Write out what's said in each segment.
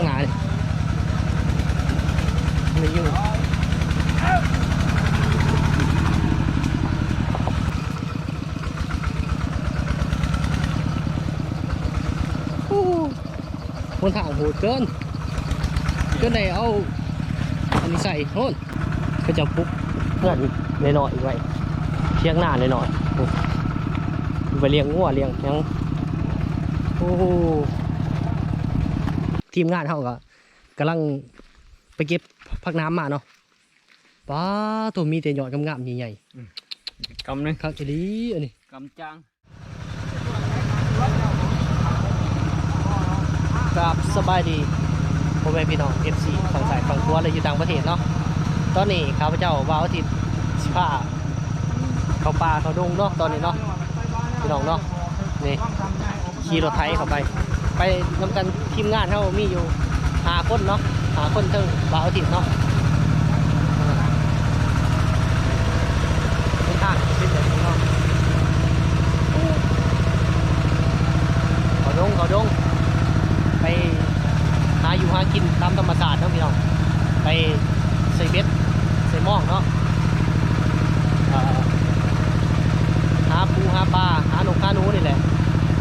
างหน้านี่ไม่ยุ่งคนทางโหดเกินจนได้เอา อันนี้ใส่โน่นก็จะปุ๊บเพื่อนในหน่อยๆไว้เชียงหน้าในหน่อยๆไปเลี้ยงงัวเลี้ยงยังโอ้โห ทีมงานเขาก็กำลังไปเก็บผักน้ำมาเนาะป้าตัวมีแต่ยอดงามๆใหญ่กำหนึงๆครับอีหลีอันนี้กำจางครับสบายดีพ่อแม่พี่น้อง FC ฝั่งสายฝั่งทัวและอยู่ต่างประเทศเนาะตอนนี้ข้าพเจ้าว่าวอาทิตย์สิพาเขาป่าเขาดงเนาะตอนนี้เนาะพี่น้องเนาะนี่ขี่รถไถเข้าไป ไปนำกันทีมงานเขามีอยู่หาคนเนาะหาคนเทั้งว่าวอาทิตย์เนาะเป็นทางเป็นแบบนี้เนาะเขาดงเขาดง ไปหาอยู่หากินตามธรรมชาติเนาะพี่น้องไปใส่เบ็ดใส่หม้องเนาะหาปูหาปลาหาหนกหาหนูนี่แหละ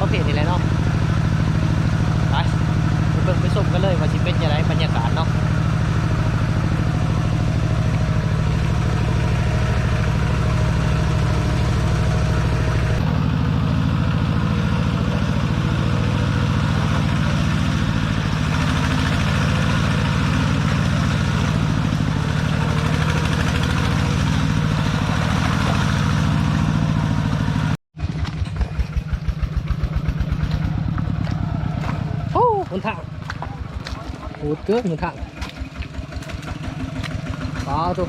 ประเภทนี่แหละเนาะ บิ่งไปชมกันเลยว่าสิเป็นยังไงบรรยากาศเนาะโอ้หนทา หดเกินหนทางปลาตัว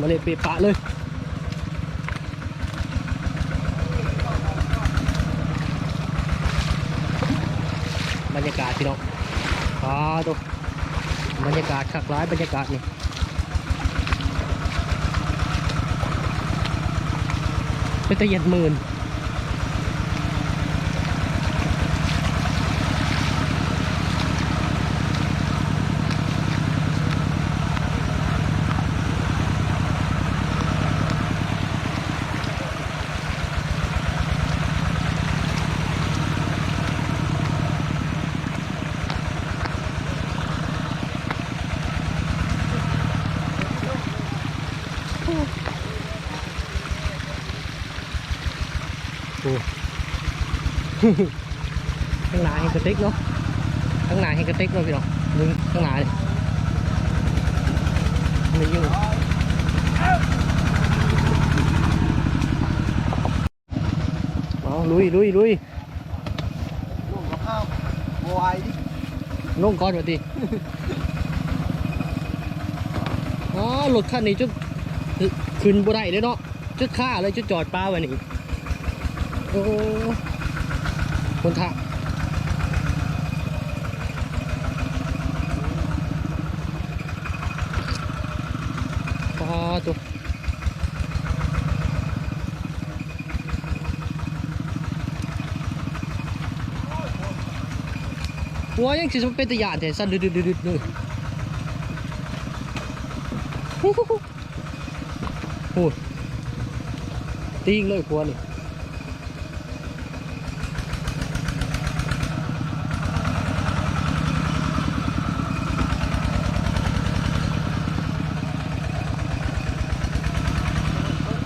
มาเลยเปะปะเลยบรรยากาศพี่น้องปลาตัวบรรยากาศคักร้ายบรรยากาศนี่เป็นตะเย็นหมื่น โอ้ ข้างหน้าเห็นกระติกเนาะข้างหน้าเห็นกระติกเนาะพี่น้องมึงข้างหน้าเลยไม่ยุ่งเอาลุยลุย ลุยลูกกับข้าวบวายดิลงก่อนมาดิอ๋อรถคันนี้จุดขึ้นบ่ได้เลยเนาะจุดค่าเลยจุดจอดป้าไว้นี่โอ้ คนทางปอตัวหัวยังสิสมเป็นตะยานแต่สั่นดึดๆๆๆเลยโอ้ยติ้งเลยหัวนี่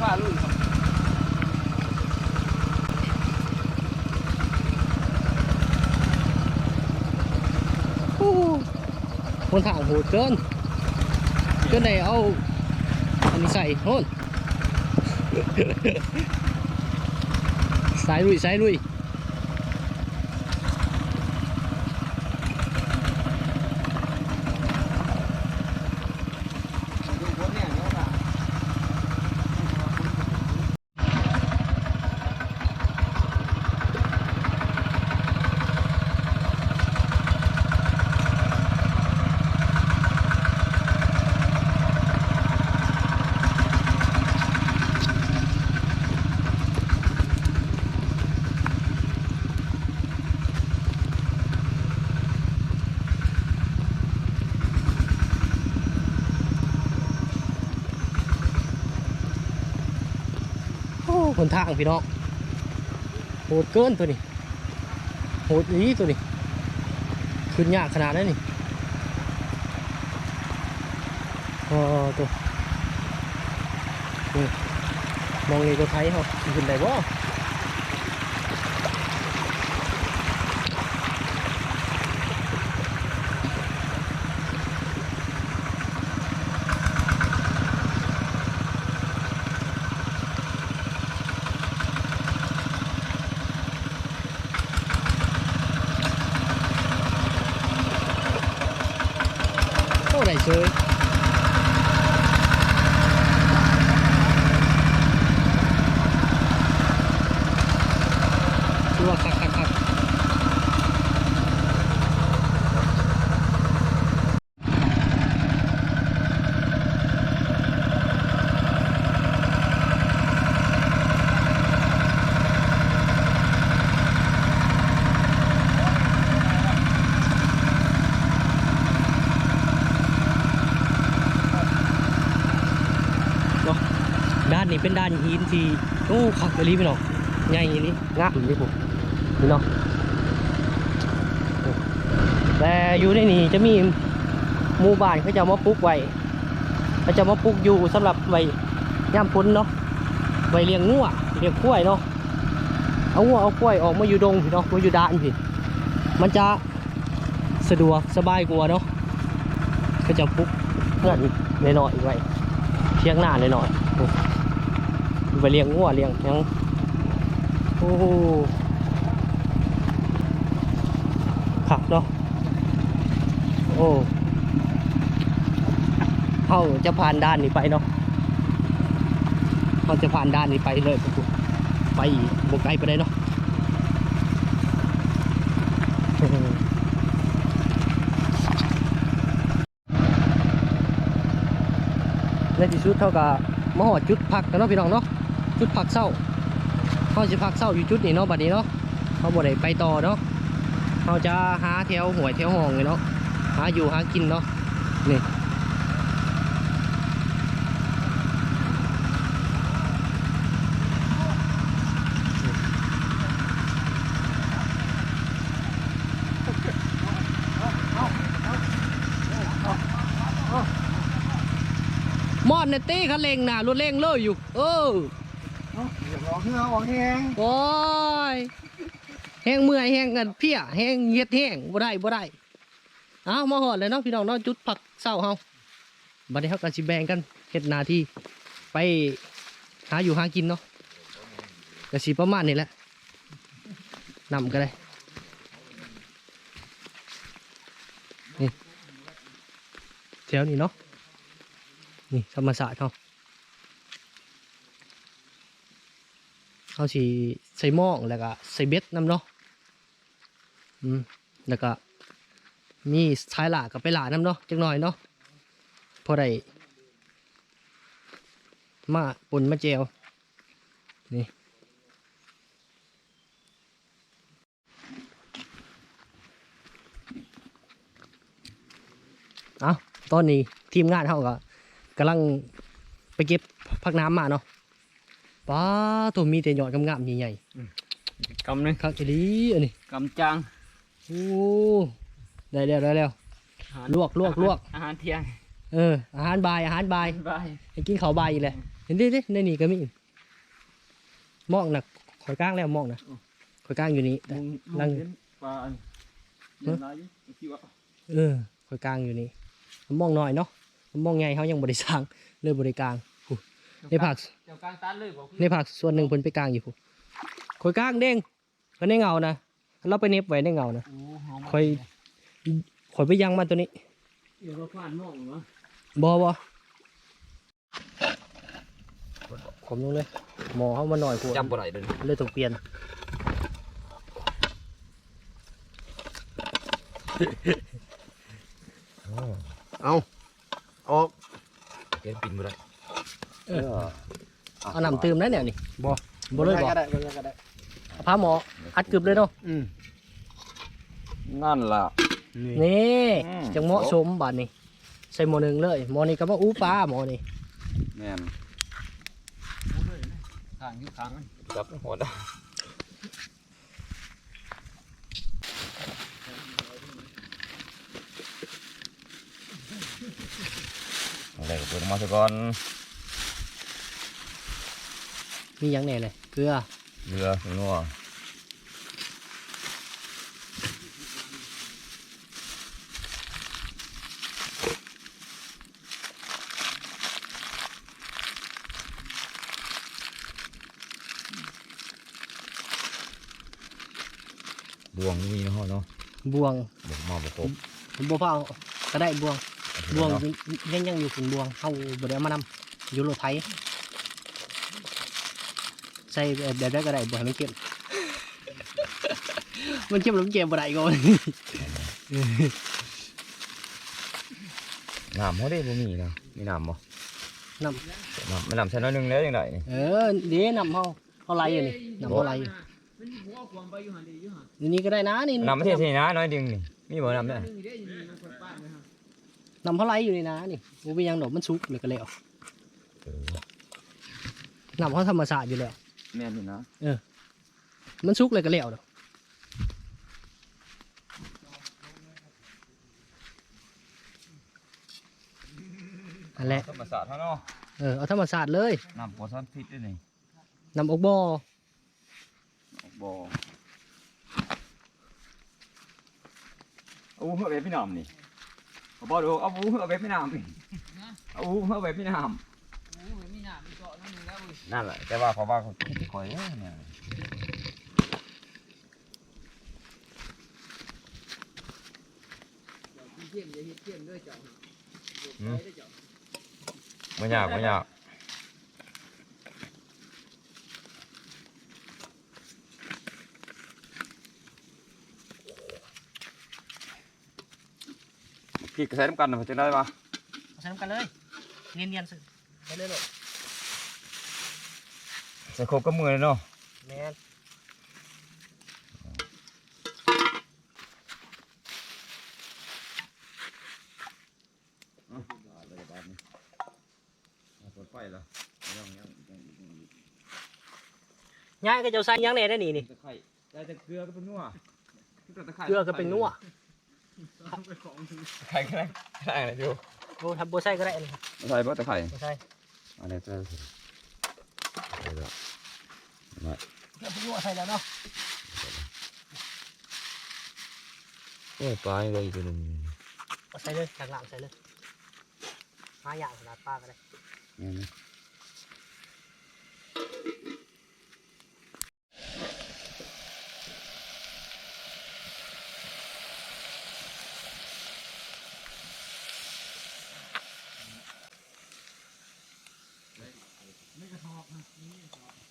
ข้ารุ่นครับ โอ้ค นทางโหดเกินจนได้เอาอันนี้ใส่โน่นสายลุยสายลุย ดูคนเนี่ยเนาะค่ะ โคนทางพี่น้องโหดเกินตัวนี้โหดอีตัวนี้ขึ้นยากขนาดนั้นนี่โอ้ตัวนี่มองนี่ก็ไทยเขาขึ้นได้บ่ เชยชัวร์คักคักคักเนาะ ด้านนี้เป็นด้านหินที่โอ้คักไปรีไปเนาะใหญ่อย่างนี้งะนี่ผมนี่เนาะแต่อยู่ในนี้จะมีหมู่บ้านเขาจะเอามาปลูกไว้เขาจะมาปลูกอยู่สำหรับไว้ย่ามพ้นเนาะไว้เลี้ยงงัวเลี้ยงกล้วยเนาะเอางัวเอากล้วยออกมาอยู่ดงพี่เนาะมาอยู่ด้านพี่มันจะสะดวกสบายกว่าเนาะก็จะปลูกเพื่อนน้อยๆไว้เที่ยงหน้าหน่อยๆ ไปเลี้ยงงัวเลี้ยงยังโอ้โหขักเนาะโอ้เขาจะผ่านด้านนี้ไปเนาะเขาจะผ่านด้านนี้ไปเลยปุ๊บไปบกไกลไปได้เนาะในที่สุดเท่ากับมหอดจุดพักกันเนาะพี่น้องเนาะ จุดพักเศร้าเขาจะพักเศร้าอยู่จุดนี้เนาะบัดนี้เนาะเขาบ่ได้ไปต่อเนาะเขาจะหาแถวหวยแถวห้องเลยเนาะหาอยู่หากินเนาะนี่มอดในตีคันเร่งน่ะรถเร่งเลยอยู่ เออ ดี๋ยวเหือออกแห้งโอ้ยแห้งเมื่อยแห้งกันเพี้ยแห้งเฮ็ดแห้งบ่ได้บ่ได้เอามาหอดเลยเนาะพี่น้องเนาะจุดผักเศร้าเฮาบัดนี้เฮากันสิแบ่งกันเฮ็ดหน้าที่ไปหาอยู่หากินเนาะก็สิประมาณนี้แหละนำก็ได้นี่แถวนี้เนาะนี่ธรรมศาสตร์เขา เขาสีใส่หม้อแล้วก็ใส่เบ็ดน้ำเนาะอืมแล้วก็มีท้ายหลากับไปหลาน้ำเนาะจักหน่อยเนาะพอได้มาปนมาเจวนี่เอาตอนนี้ทีมงานเขาก็กำลังไปเก็บพักน้ำมาเนาะ ป้าตัวมีแต่ยอดงามๆใหญ่กำนึงๆคักอีหลีอันนี้กำจางโอ้ได้แล้วได้แล้วอาหารลวกลวกลวกอาหารเที่ยงเอออาหารบายอาหารบายบายให้กินข้าวบายอีกแหละเห็นดิดิในนี่ก็มีหมองน่ะข่อยก้างแล้วหมองน่ะข่อยก้างอยู่นี่ลุงลังเห็นปลาอันเย็นไรอยู่คิดว่าเออข่อยก้างอยู่นี่หมองน้อยเนาะหมองใหญ่เขายังบริสร้างเลยบริกลางอู้ ในภาคเจ้ากลางตันเลยบอกในภาคส่วนหนึ่งเพิ่นไปกลางอยู่พู้ข่อยก้างเด้งก็ในเงานะเราไปเน็บไว้ในเงานะโอ้หอมค่อยข่อยไปยังมาตัวนี้เดี๋ยวเราฟาดหม้องเหรอบ่บ่ผมลงเลย หมอเขามาหน่อยกูจำบ่ได้เลยเลยต้องเปลี่ยนเอาออกเห็นปิ่นบ่ได้ เออ เอาน้ำตื่มได้เนี่ยนี่บ่ บ่เลยบ่ก็ได้บ่เลยก็ได้พาหมออัดกึบเลยเนาะอืมนั่นล่ะนี่อืม จังเหมาะสมบาดนี้ใส่หมอหนึ่งเลยหมอนี่ก็มาอู้ปลาหมอนี่แม่นทางอยู่ข้างมันจับหัวได้อะไรก็เปิดมาซะก่อน มีหยังแหน่เลยเกลือเรือนัวบวงมีเนาะเนาะบวงบวงมาประกบบ่พอเอาก็ได้บวงบวงยังยังอยู่ถึงบวงเฮาบ่ได้เอามานำอยู่รถไถ ใส่แบบได้ก็ได้บ่ให้มันเค็มมันเค็มแล้วมันเก็บบ่ได้ก็น้ำเขาได้บ่มีนะมีน้ำบ่น้น้ำไม่น้ำใส่น้อยหนึงแล้วยังไงนี่เออเดี๋ยวนำเฮาเฮาไหลอยู่นี่นำเฮาไหลอยู่นี่นี่ก็ได้นะนี่น้ำไม่เทใส่นะน้อยหนึงนี่มีบ่น้ำเนี่ยนำเฮาไหลอยู่นี่นะนี่บ่มีหยังดอกมันสุกเลยก็แล้วนำเฮาธรรมชาติอยู่แล้ว แม่นอยู่นะมันสุกเลยก็แล้วดอกอันแหละธรรมศาสตร์เท่าเนาะเออเอาธรรมชาติเลยน้ำปอดซ้อนพิษด้วยนี่นำอกบ่อบ่เอาเพื่อแบบพี่น้ำนี่เอาบ่ดูเอาเพื่อแบบพี่น้ำนี่เอาเพื่อแบบพี่น้ำ นั่นแหละแต่ว่าเพราะว่าเขาคิดคอยเนี่ยไม่ยากไม่ยากพี่กระแสน้ำกันนะจะได้ปะใส่น้ำกันเลยเนียนๆสิไปเลยลูก ใส่โคกก็มือเลยเนาะแม่นเปิดไฟแล้วย่ายก็จะใส่หยังแหน่ได้นี่นี่ตะไคร้ได้แต่เกลือก็เป็นนัวเกลือก็เป็นนัวตะไคร้ก็ได้ได้เลยอยู่โอ้ทำบ่ใส่ก็ได้นี่ใส่ปะตะไคร้บ่ใส่อะไรใส่ใส่แล้ว เกลือเป็นนัวใส่แล้วเนาะโอ้ยปลาอะไรตัวนึงเอาใส่เลยหลังๆใส่เลยหาอย่างขนาดปลาก็ได้นี่นะนี่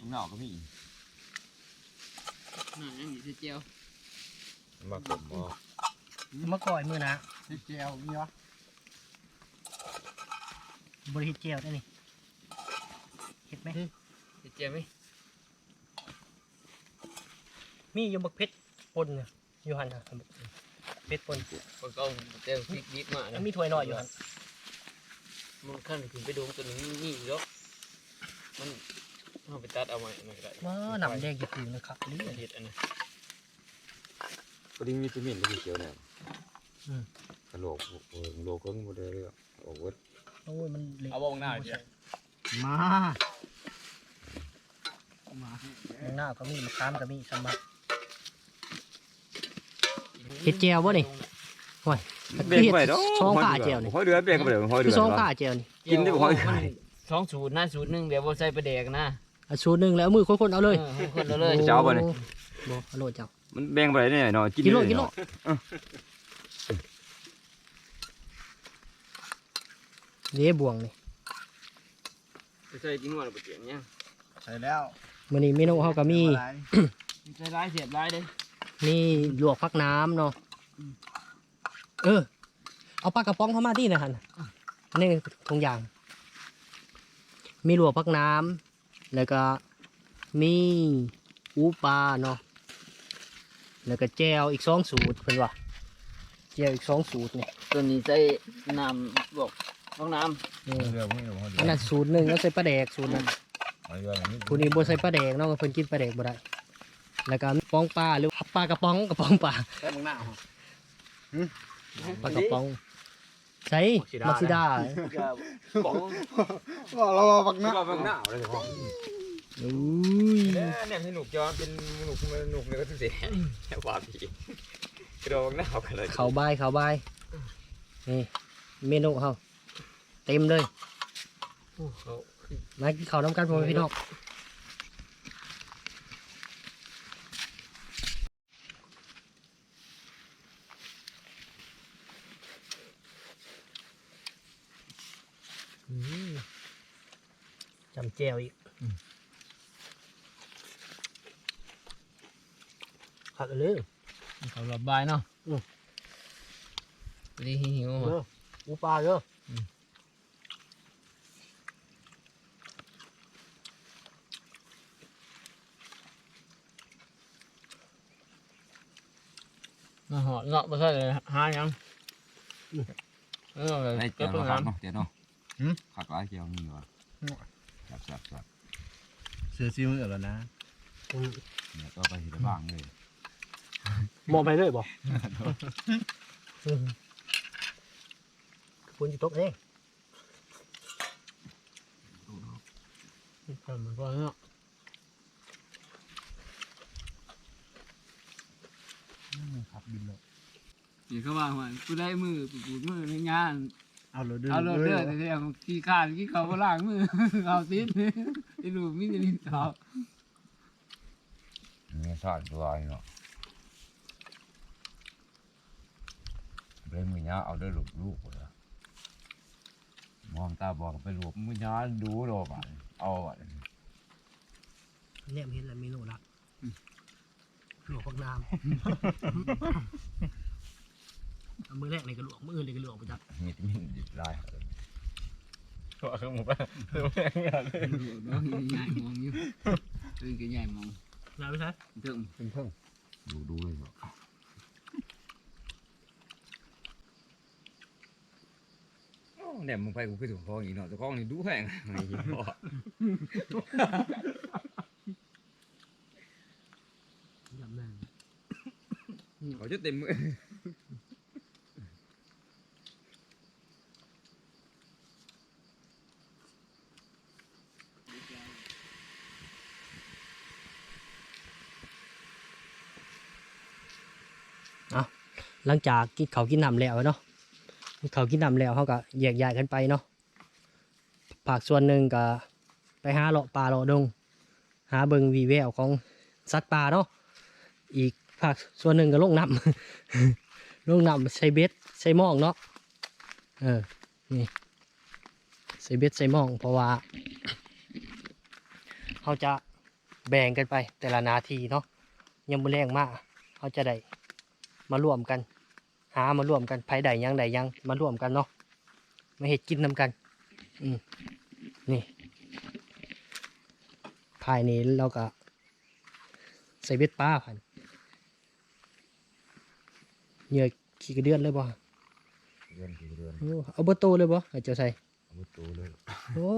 ผมหนาวก็มีน่ายังมีเจียวมาผมบ่มาก่อยมือนะเจียวมีวะบริเฮ็ดเจียวได้นี่เฮ็ดไหมเจียวไหมมีอยู่บักเพชรปนเนี่ยอยู่หันน่ะเพชรปนคนก็เจียวพริกดิบมาแล้วมีถ้วยน้อยอยู่หันมันขั้นขึ้นไปดูตัวนี้มีอีกแล้วมัน เอาไปตัดเอาไว้หน่อยก็ได้ว้าหนำแดงจะคือนะครับนี่เห็ดอันนั้นก็ดิ้งวิตามินที่เขียวเนี่ยอืมกระโหลกเออโหลกเพิ่งหมดเลยอะโอ้โหโอ้ยมันเละเอาวงหน้าเจียวมาข้างหน้าก็มีมะขามก็มีสมบัติเฮ็ดเจียวบ่นี่โอ้ยเบรกไปเนาะสองขาเจียวนี่ห้อยเดือเบรกไปเดี๋ยวห้อยเดืคืออสองขาเจียวนี่กินได้บ่ห้อยมันสองสูตรหน้าสูตรหนึ่งเดี๋ยวเราใส่ไปแดกนะเอาสูตรหนึ่งแล้วเอามือคนๆเอาเลยออให้คนเราเลยจะเอาบ่นี่บ่เอาโลดเจ้ามันแบ่งไปได้เนาะกินกิโลได้กิโลเนาะเด้บวงนี่ใส่กินหัวเราไปเจียงเนี่ยใช่แล้วมื้อนี้เมนูเฮาก็มีอะไรใส่ร้ายเสียบร้ายเด้มีลวกฟักน้ำเนาะเออ เอาปลากระป๋องเข้ามาที่นะฮะอันนี้ทุงอย่าง มีหลวพักน้ำ แล้วก็มีอูปลาเนาะแล้วก็แจวอีกสองสูตรเพิ่นว่าแจวอีกสองสูตรเนี่ยตัวนี้ใส่น้ำบอกห้องน้นี่เรือพวกนี้เราอันนั้นสูตรหนึ่งแล้วใส่ปลาแดกสูตรนั้นเรือนี้ผู้นี้บ่ใส่ปลาแดกเนาะเพิ่นกินปลาแดกบ่ได้แล้วก็ปองปลาหรือปลากระป๋องกระป๋องปลาำใส่มึงหน้าเหรอปลากระป๋อง ใส่มักซิดาบอกบอกเราว่าบักนี่นะเราเป็นหน้าเลยพ่ออุ้ยเนี่ยให้หนุกย้อนเป็นหนุกหนุกเนี่ยก็ต้องเสียแค่ว่าพี่กระโดดหน้าเขากันเลยเขาบายเขาบายนี่เมนูเขาเต็มเลยเขามากินข้าวน้ำกันพ่อแม่พี่น้องอืมจำแจวอีกขัดเลยเขาระบายเนาะอืมนี่หิวเออะออูปลาเยอะมาหอดเงาะมาใส่เลยหายังเออไอ้เก็เจ้าบตรงขันั้กนเนาะเดี๋ยวเนาะขักหลายเกี่ยวนี่วะ จับจับจับเสือซีมือแล้วนะเนี่ยก็ไปทีละบ้างเลยมองไปเลยบอกคุณจะตกเองทำมันก็เนาะขับบินเลยนี่เขาว่าว่ากูได้มือกูปูดมือในงาน เอาเลยเด้อเอาเลือดเลือดแต่ที่ยังขี้ขาดขี้เขาก็ล้างมือเอาติดไอ้ลูกมิจะลิ้นเขานี่สาดตัวเนาะเลยมือนี้เอาได้หลุดลูกเลยมองตาบอกไปหลุดมือนี้ดูโลกอะเอาอะเนี่ยมันเห็นแล้วเมนูละหลวกพักน้ำเอา มือแรกในกระหลวกมืออื่นในกระหลวกไปจับมีดมีดลายตัวเครื่องหมูไปน้องใหญ่มองอยู่ตื่นกันใหญ่มองลาไปซะถึงเป็นเพิ่งดูดูเลยเหรอเนี่ยมึงไปกูไปถึงคออีกเนาะแต่คอนี่ดูแห้งไอ้เหี้ยพ่อยำแม่งเขาจะเต็มมือ หลังจากกินเขากินน้ำแล้วเนาะเขากินน้ำแล้วเขาก็แยกย้ายกันไปเนาะภาคส่วนหนึ่งก็ไปหาเลาะป่าเลาะดง หาเบิงวีแววของสัตว์ป่าเนาะอีกภาคส่วนหนึ่งก็ลงน้ำลงน้ำใส่เบ็ดใส่หมองเนาะเออนี่ใส่เบ็ดใส่หมอง เพราะว่าเขาจะแบ่งกันไปแต่ละนาทีเนาะยังไม่แรงมากเขาจะได้ มาร่วมกัน หามาร่วมกันไผใดหยังใดหยังมาร่วมกันเนาะมาเห็ดกินนำกัน อืมนี่ภายนี้เราก็ใส่เบ็ดปลาพันเหยื่อขี้กระเดือนเลยบ่เดือนกี่เดือนโอ้เอาเบิดโตเลยบ่ให้เจ้าใส่เอามุดตูเลยโอ้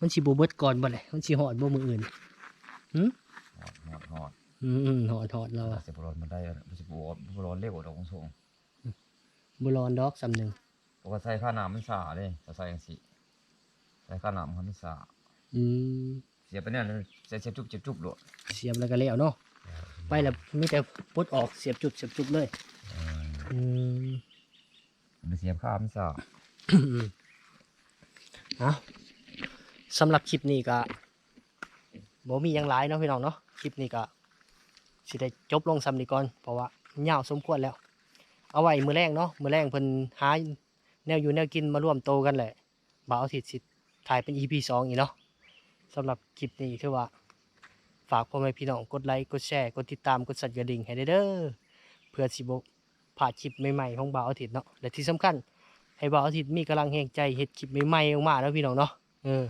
มันสิบ่เบิดก่อนบ่เลยมันสิหอดบ่มืออื่นหอดหอดหอด อืมๆหอดหอดเราอะเสียบอลมันได้มันจะบวบอลเล็กกว่าดอกของส่งบ่รอนดอกสำหนึงเพราะว่าใส่ข้าน้ำมันสาเลยถ้าใส่ยังสิใส่ข้าน้ำมันไม่สาอืมเสียไปเนี่ยใส่เสียบจุบเสียบจุบโดดเสียบแล้วก็แล้วเนาะไปแล้วมีแต่ปลดออกเสียบจุดเสียบจุดเลยอืมมันเสียบข้ามันสาเอาสำหรับคลิปนี้ก็บ่มีหยังหลายเนาะพี่น้องเนาะคลิปนี้ก็ สิได้จบลงซ้ำนี้ก่อนเพราะว่าเหี่ยวสมควรแล้ว เอาไว้มือแรงเนาะมือแรงเพิ่นหาแนวอยู่แนวกินมาร่วมโตกันแหละบ่าวอาทิตย์สิถ่ายเป็น EP สองอีกเนาะสำหรับคลิปนี้คือว่า ฝากพ่อแม่พี่น้องกดไลค์กดแชร์กดติดตามกดสั่นกระดิ่งให้ได้เด้อเพื่อสิบ่ผ่าคลิปใหม่ๆของบ่าวอาทิตย์เนาะและที่สำคัญ ให้บ่าวอาทิตย์มีกำลังแห่งใจเฮ็ดคลิปใหม่ๆออกมาแล้วพี่น้องเนาะเออ